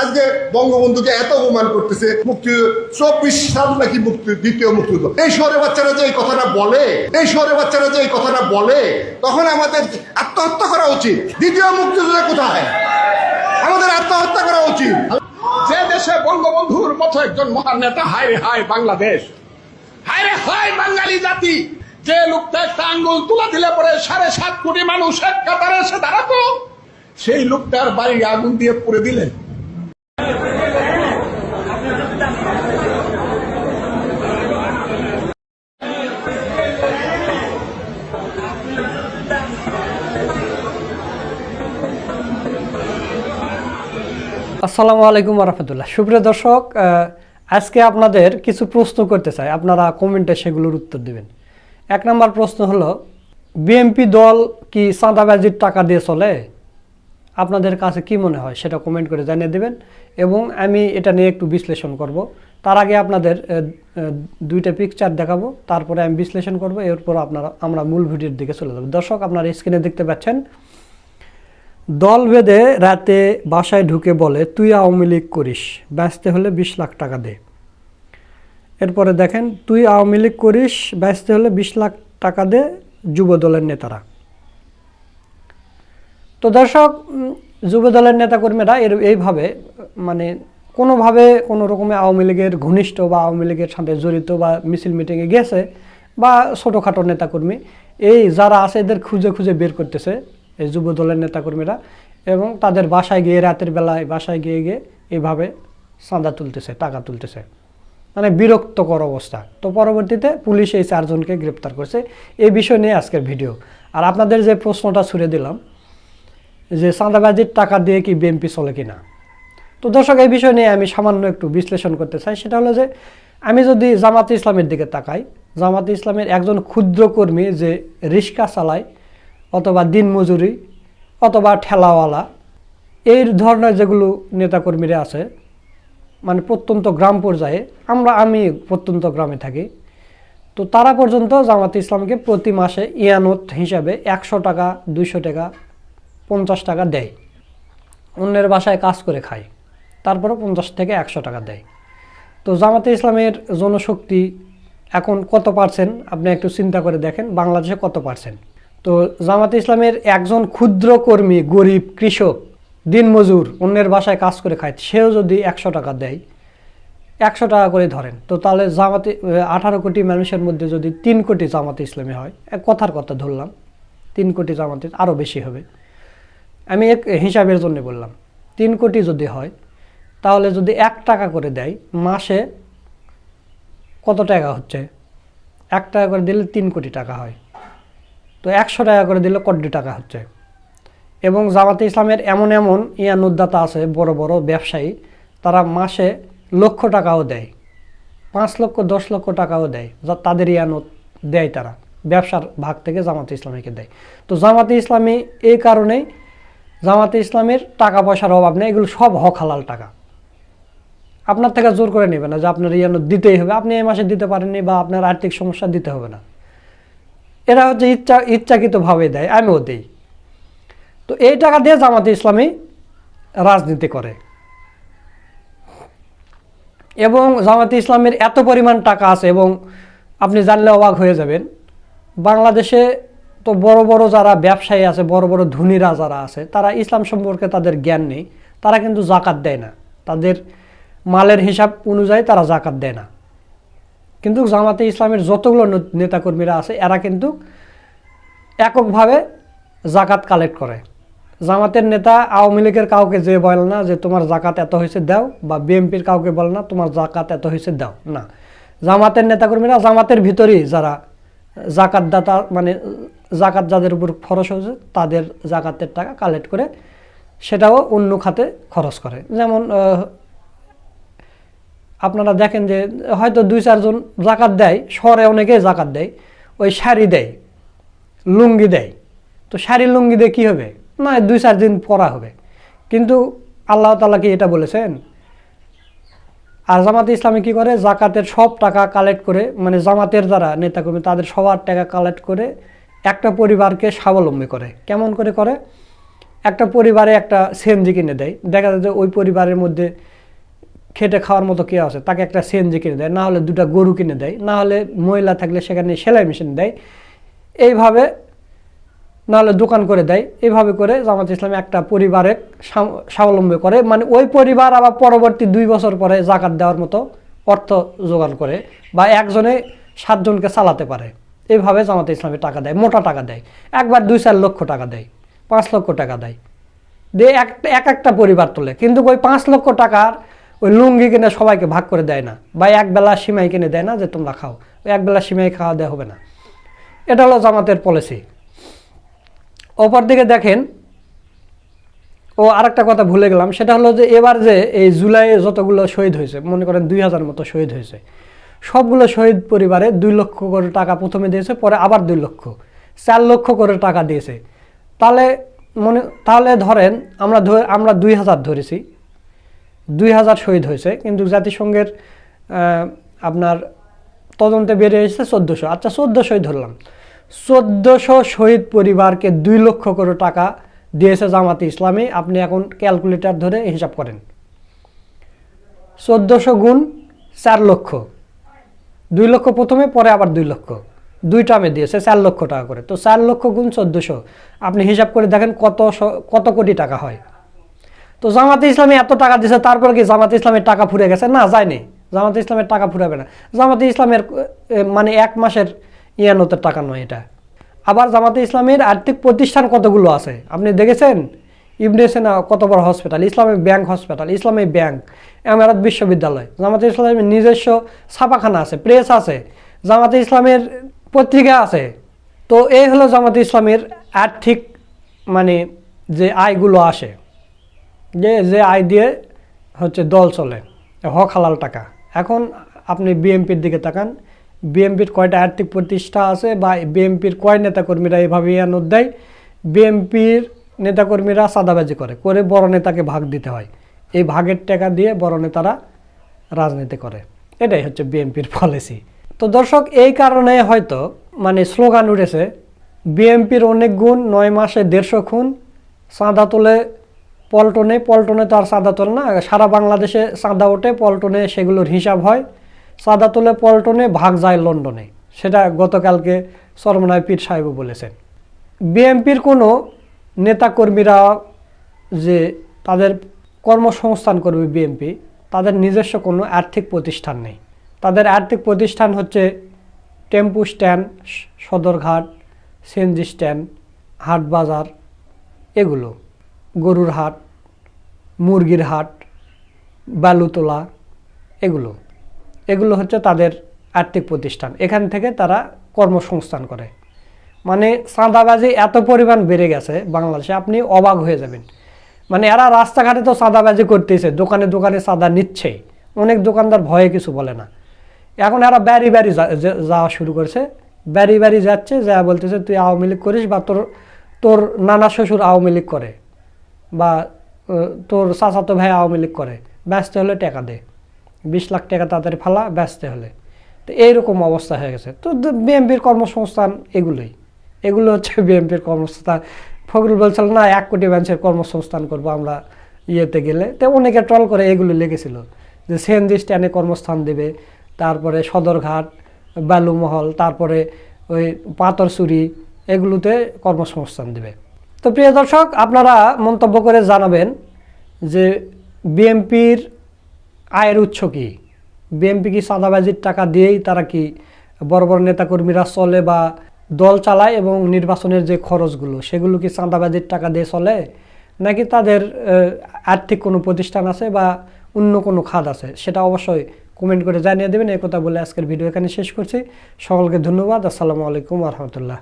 আজকে বঙ্গবন্ধুকে এত অপমান করতেছে মুক্তি চব্বিশ সাল নাকি মুক্তি, দ্বিতীয় মুক্তিযুদ্ধ। এই শহরে বাচ্চারা যে এই কথাটা বলে, এই শহরে বাচ্চারা যে এই কথাটা বলে, তখন আমাদের আত্মহত্যা করা উচিত। দ্বিতীয় মুক্তিযুদ্ধ কোথায়? আমাদের আত্মহত্যা করা উচিত। যে দেশে বঙ্গবন্ধুর মতো একজন মহান নেতা হায় হায় বাংলাদেশ। হায় রে হায় বাঙালি জাতি। যে লোকটা একটা আঙ্গুল তুলা দিলে পরে সাড়ে সাত কোটি মানুষ এক কাতারে এসে দাঁড়াতো, সেই লোকটার বাড়ি আগুন দিয়ে পুড়ে দিলেন। আসসালামু আলাইকুম রহমতুল্লাহ। সুপ্রিয় দর্শক আজকে আপনাদের কিছু প্রশ্ন করতে চাই। আপনারা কমেন্টে সেগুলোর উত্তর দেবেন। এক নম্বর প্রশ্ন হলো বিএমপি দল কি চাঁদাবাজির টাকা দিয়ে চলে? আপনাদের কাছে কি মনে হয়? সেটা কমেন্ট করে জানিয়ে দেবেন। এবং আমি এটা নিয়ে একটু বিশ্লেষণ করব। তার আগে আপনাদের দুইটা পিকচার দেখাবো। তারপরে আমি বিশ্লেষণ করব। এরপর আপনারা, আমরা মূল ভিডিওর দিকে চলে যাব। দর্শক, আপনারা স্ক্রিনে দেখতে পাচ্ছেন দল বেঁধে রাতে বাসায় ঢুকে বলে, তুই আওয়ামী লীগ করিস, ব্যস্তে হলে বিশ লাখ টাকা দে। এরপরে দেখেন, তুই আওয়ামী লীগ করিস, ব্যস্তে হলে বিশ লাখ টাকা দে যুব দলের নেতারা। তো দর্শক যুব দলের নেতাকর্মীরা এর, এইভাবে মানে কোনোভাবে কোনো রকমে আওয়ামী লীগের ঘনিষ্ঠ বা আওয়ামী লীগের সাথে জড়িত বা মিছিল মিটিংয়ে গেছে বা ছোটোখাটো নেতাকর্মী, এই যারা আছে এদের খুঁজে খুঁজে বের করতেছে। এই যুব দলের নেতাকর্মীরা এবং তাদের বাসায় গিয়ে, রাতের বেলায় বাসায় গিয়ে গিয়ে এইভাবে চাঁদা তুলতেছে, টাকা তুলতেছে। মানে বিরক্তকর অবস্থা। তো পরবর্তীতে পুলিশ এই চারজনকে গ্রেপ্তার করছে। এই বিষয় নিয়ে আজকের ভিডিও। আর আপনাদের যে প্রশ্নটা ছুড়ে দিলাম, যে চাঁদাবাজির টাকা দিয়ে কি বিএনপি চলে কি না তো দর্শক, এই বিষয় নিয়ে আমি সামান্য একটু বিশ্লেষণ করতে চাই। সেটা হলো যে, আমি যদি জামাতে ইসলামের দিকে তাকাই, জামাতে ইসলামের একজন ক্ষুদ্র কর্মী যে রিক্সা চালায় অথবা দিনমজুরি অথবা ঠেলাওয়ালা। এই ধরনের যেগুলো নেতাকর্মীরা আছে মানে প্রত্যন্ত গ্রাম পর্যায়ে, আমরা, আমি প্রত্যন্ত গ্রামে থাকি, তো তারা পর্যন্ত জামাতে ইসলামকে প্রতি মাসে ইয়ানত হিসাবে একশো টাকা, দুইশো টাকা, পঞ্চাশ টাকা দেয়। অন্যের বাসায় কাজ করে খায় তারপরে পঞ্চাশ থেকে একশো টাকা দেয়। তো জামাতে ইসলামের জনশক্তি এখন কত পার্সেন্ট? আপনি একটু চিন্তা করে দেখেন, বাংলাদেশে কত পার্সেন্ট? তো জামাতে ইসলামের একজন ক্ষুদ্র কর্মী, গরিব কৃষক, দিনমজুর, অন্যের বাসায় কাজ করে খায়, সেও যদি একশো টাকা দেয়, একশো টাকা করে ধরেন, তো তাহলে জামাতে আঠারো কোটি মানুষের মধ্যে যদি তিন কোটি জামাতে ইসলামী হয় এক কথার কথা ধরলাম, তিন কোটি জামাতে আরও বেশি হবে। আমি এক হিসাবের জন্য বললাম, তিন কোটি যদি হয়, তাহলে যদি এক টাকা করে দেয়, মাসে কত টাকা হচ্ছে? এক টাকা করে দিলে তিন কোটি টাকা হয়। তো একশো টাকা করে দিলে কোটি টাকা হচ্ছে। এবং জামাতে ইসলামের এমন এমন ইয়ানুদ্দাতা আছে, বড় বড় ব্যবসায়ী, তারা মাসে লক্ষ টাকাও দেয়, পাঁচ লক্ষ, দশ লক্ষ টাকাও দেয়, যা তাদের ইয়ানত দেয় তারা। ব্যবসার ভাগ থেকে জামাতে ইসলামীকে দেয়। তো জামাতে ইসলামী এই কারণেই জামাতে ইসলামের টাকা পয়সার অভাব নেই, এগুলো সব হক হালাল টাকা। আপনার থেকে জোর করে নেবে না যে আপনার ইয়ানত দিতেই হবে। আপনি এই মাসে দিতে পারেননি বা আপনার আর্থিক সমস্যা দিতে হবে না। এরা হচ্ছে ইচ্ছা, ইচ্ছাকৃতভাবে দেয়, আমিও দিই। তো এই টাকা দিয়ে জামাতে ইসলামী রাজনীতি করে। এবং জামাতে ইসলামের এত পরিমাণ টাকা আছে এবং আপনি জানলে অবাক হয়ে যাবেন, বাংলাদেশে তো বড় বড় যারা ব্যবসায়ী আছে, বড় বড় ধনীরা যারা আছে, তারা ইসলাম সম্পর্কে তাদের জ্ঞান নেই, তারা কিন্তু জাকাত দেয় না। তাদের মালের হিসাব অনুযায়ী তারা জাকাত দেয় না। কিন্তু জামাতে ইসলামের যতগুলো নেতাকর্মীরা আছে, এরা কিন্তু এককভাবে জাকাত কালেক্ট করে। জামাতের নেতা আওয়ামী লীগের কাউকে যে বলে না যে তোমার জাকাত এত হয়েছে দাও, বা বিএনপির কাউকে বলে না তোমার জাকাত এত হয়েছে দাও, না। জামাতের নেতাকর্মীরা জামাতের ভিতরেই যারা জাকাতদাতা মানে জাকাত যাদের উপর খরচ হয়েছে, তাদের জাকাতের টাকা কালেক্ট করে সেটাও অন্য খাতে খরচ করে। যেমন আপনারা দেখেন যে হয়তো দুই, চারজন জাকাত দেয়, শহরে অনেকে জাকাত দেয়, ওই শাড়ি দেয়, লুঙ্গি দেয়। তো শাড়ি লুঙ্গি দিয়ে কী হবে? না, দুই, চার দিন পরা হবে। কিন্তু আল্লাহ তালা কি এটা বলেছেন? আর জামাতে ইসলামী কী করে? জাকাতের সব টাকা কালেক্ট করে মানে জামাতের যারা নেতাকর্মী, তাদের সবার টাকা কালেক্ট করে একটা পরিবারকে স্বাবলম্বী করে। কেমন করে করে? একটা পরিবারে একটা সিএনজি কিনে দেয়। দেখা যায় যে ওই পরিবারের মধ্যে খেটে খাওয়ার মতো কেউ আছে, তাকে একটা সিএনজি কিনে দেয়, না হলে দুটা গরু কিনে দেয়, না হলে মহিলা থাকলে সেখানে সেলাই মেশিন দেয়, এইভাবে নাহলে দোকান করে দেয়, এইভাবে করে জামাত ইসলামী একটা পরিবারে স্বাবলম্বী করে মানে ওই পরিবার আবার পরবর্তী দুই বছর পরে জাকাত দেওয়ার মতো অর্থ জোগাড় করে বা একজনে সাতজনকে চালাতে পারে। এইভাবে জামাত ইসলামী টাকা দেয়, মোটা টাকা দেয়, একবার দুই চার লক্ষ টাকা দেয়, পাঁচ লক্ষ টাকা দেয়। দিয়ে এক একটা পরিবার তোলে, কিন্তু ওই পাঁচ লক্ষ টাকার ওই লুঙ্গি কিনে সবাইকে ভাগ করে দেয় না বা একবেলা সিমাই কিনে দেয় না যে তোমরা খাও, ওই একবেলা সিমাই খাওয়া দেওয়া হবে না। এটা হলো জামাতের পলিসি অপর দিকে দেখেন, ও আরেকটা কথা ভুলে গেলাম, সেটা হলো যে এবার যে এই জুলাইয়ে যতগুলো শহীদ হয়েছে, মনে করেন দুই হাজার মতো শহীদ হয়েছে, সবগুলো শহীদ পরিবারে দুই লক্ষ করে টাকা প্রথমে দিয়েছে, পরে আবার দুই লক্ষ, চার লক্ষ করে টাকা দিয়েছে। তাহলে মনে, তাহলে ধরেন আমরা আমরা দুই হাজার ধরেছি দুই হাজার শহীদ হয়েছে, কিন্তু জাতিসংঘের আপনার তদন্তে বেড়ে এসেছে চোদ্দোশো। আচ্ছা চোদ্দোশোই ধরলাম। চোদ্দোশো শহীদ পরিবারকে দুই লক্ষ করে টাকা দিয়েছে জামাতে ইসলামী। আপনি এখন ক্যালকুলেটর ধরে হিসাব করেন। চোদ্দোশো গুণ চার লক্ষ। দুই লক্ষ প্রথমে, পরে আবার দুই লক্ষ। দুই টার্মে দিয়েছে চার লক্ষ টাকা করে। তো চার লক্ষ গুণ চোদ্দোশো। আপনি হিসাব করে দেখেন কত কত কোটি টাকা হয়। তো জামাতে ইসলামী এত টাকা দিয়েছে তারপরে কি জামাতে ইসলামের টাকা ফুরে গেছে? না, যায়নি। জামাতে ইসলামের টাকা ফুরাবে না। জামাতে ইসলামের মানে এক মাসের ইয়ানতের টাকা নয় এটা। আবার জামাতে ইসলামের আর্থিক প্রতিষ্ঠান কতগুলো আছে? আপনি দেখেছেন? ইবনে সেনা কত বড় hospital Islami bank hospital Islami bank এমারাত বিশ্ববিদ্যালয়। জামাতে ইসলামের নিজস্ব ছাপাখানা আছে প্রেস আছে। জামাতে ইসলামের পত্রিকা আছে। তো এই হলো জামাতে ইসলামের আর্থিক মানে যে আয়গুলো আসে। যে যে আয় দিয়ে হচ্ছে দল চলে, হক হালাল টাকা। এখন আপনি বিএমপির দিকে তাকান, বিএমপির কয়টা আর্থিক প্রতিষ্ঠা আছে বা বিএমপির কয় নেতাকর্মীরা এভাবে ইয়ানত দেয়? বিএমপির নেতাকর্মীরা সাদাবাজি করে করে বড় নেতাকে ভাগ দিতে হয়। এই ভাগের টাকা দিয়ে বড় নেতারা রাজনীতি করে। এটাই হচ্ছে বিএনপির পলিসি তো দর্শক, এই কারণে হয়তো মানে স্লোগান উঠেছে বিএনপির অনেক গুণ, নয় মাসে দেড়শো খুন, চাঁদা তোলে পল্টনে পল্টনে তো আর চাঁদা তোলে না, সারা বাংলাদেশে চাঁদা ওঠে, পল্টনে সেগুলোর হিসাব হয়। চাঁদা তোলে পল্টনে, ভাগ যায় লন্ডনে, সেটা গতকালকে সরমনায় পীর সাহেবও বলেছেন। বিএনপির কোনো নেতাকর্মীরা যে তাদের কর্মসংস্থান করবে বিএমপি তাদের নিজস্ব কোনো আর্থিক প্রতিষ্ঠান নেই। তাদের আর্থিক প্রতিষ্ঠান হচ্ছে tempo stand, Sadarghat CNG stand, হাটবাজার, এগুলো। গরুর হাট, মুরগির হাট, বালুতলা, এগুলো। এগুলো হচ্ছে তাদের আর্থিক প্রতিষ্ঠান। এখান থেকে তারা কর্মসংস্থান করে। মানে চাঁদাবাজি এত পরিমাণ বেড়ে গেছে বাংলাদেশে, আপনি অবাক হয়ে যাবেন। মানে এরা রাস্তাঘাটে তো চাঁদাবাজি করতেছে, দোকানে দোকানে চাঁদা নিচ্ছে। অনেক দোকানদার ভয়ে কিছু বলে না। এখন এরা ব্যারি ব্যারি যাওয়া শুরু করেছে। ব্যারি ব্যারি যাচ্ছে, যা বলতেছে, তুই আওয়ামী লীগ করিস বা তোর তোর নানা শ্বশুর আওয়ামী লীগ করে। বা তোর চাচাতো ভাই আওয়ামী লীগ করে, ব্যস্ত হলে টাকা দে। বিশ লাখ টাকা তাড়াতাড়ি ফালা, ব্যস্ত হলে। তো এইরকম অবস্থা হয়ে গেছে। তো বিএমপির কর্মসংস্থান এগুলোই। এগুলো হচ্ছে বিএমপির কর্মসংস্থান। ফখরুল বলছিল, না, এক কোটি মানুষের কর্মসংস্থান করব আমরা ইয়েতে গেলে। তো অনেকে ট্রল করে এগুলো লেগেছিল। যে সিএনজি স্ট্যান্ডে কর্মস্থান দেবে, তারপরে সদরঘাট, বালুমহল, তারপরে ওই পাথরচুরি এগুলোতে কর্মসংস্থান দেবে। তো প্রিয় দর্শক, আপনারা মন্তব্য করে জানাবেন যে বিএমপির আয়ের উৎস কি? বিএমপি কি চাঁদাবাজির টাকা দিয়েই তারা কি বড় বড় নেতাকর্মীরা চলে বা দল চালায় এবং নির্বাচনের যে খরচগুলো, সেগুলো কি চাঁদাবাজির টাকা দিয়ে চলে? নাকি তাদের আর্থিক কোনো প্রতিষ্ঠান আছে বা অন্য কোনো খাত আছে? সেটা অবশ্যই কমেন্ট করে জানিয়ে দেবেন। এই কথা বলে আজকের ভিডিও এখানে শেষ করছি। সকলকে ধন্যবাদ। আসসালামু আলাইকুম রহমতুল্লাহ।